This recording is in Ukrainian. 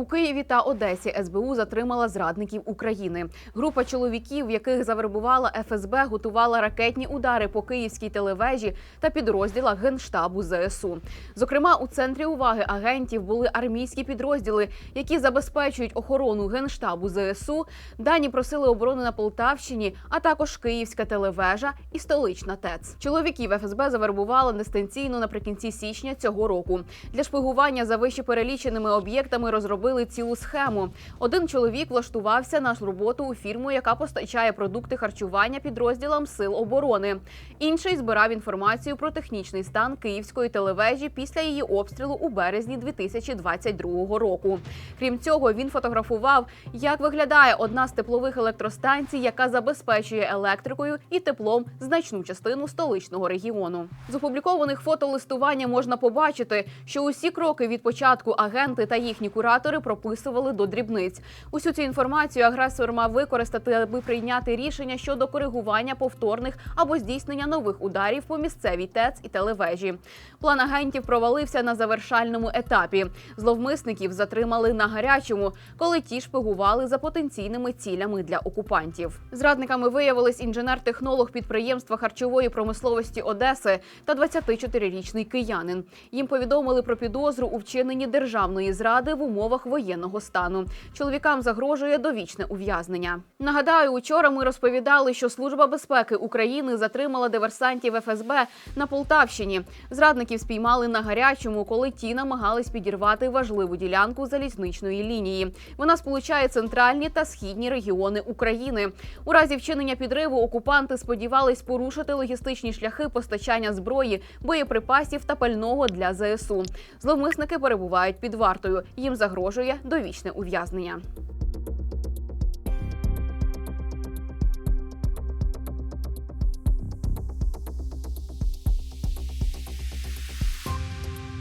У Києві та Одесі СБУ затримала зрадників України. Група чоловіків, яких завербувала ФСБ, готувала ракетні удари по київській телевежі та підрозділах генштабу ЗСУ. Зокрема, у центрі уваги агентів були армійські підрозділи, які забезпечують охорону генштабу ЗСУ. Дані просили оборони на Полтавщині, а також Київська телевежа і столична ТЕЦ. Чоловіків ФСБ завербували дистанційно наприкінці січня цього року. Для шпигування за вище переліченими об'єктами розробили цілу схему. Один чоловік влаштувався на роботу у фірму, яка постачає продукти харчування підрозділам сил оборони. Інший збирав інформацію про технічний стан київської телевежі після її обстрілу у березні 2022 року. Крім цього, він фотографував, як виглядає одна з теплових електростанцій, яка забезпечує електрикою і теплом значну частину столичного регіону. З опублікованих фото листування можна побачити, що усі кроки від початку агенти та їхні куратори прописували до дрібниць. Усю цю інформацію агресор мав використати, аби прийняти рішення щодо коригування повторних або здійснення нових ударів по місцевій ТЕЦ і телевежі. План агентів провалився на завершальному етапі. Зловмисників затримали на гарячому, коли ті шпигували за потенційними цілями для окупантів. Зрадниками виявились інженер-технолог підприємства харчової промисловості Одеси та 24-річний киянин. Їм повідомили про підозру у вчиненні державної зради в умовах воєнного стану. Чоловікам загрожує довічне ув'язнення. Нагадаю, учора ми розповідали, що Служба безпеки України затримала диверсантів ФСБ на Полтавщині. Зрадників спіймали на гарячому, коли ті намагались підірвати важливу ділянку залізничної лінії. Вона сполучає центральні та східні регіони України. У разі вчинення підриву окупанти сподівались порушити логістичні шляхи постачання зброї, боєприпасів та пального для ЗСУ. Зловмисники перебувають під вартою. Їм загрожує довічне ув'язнення.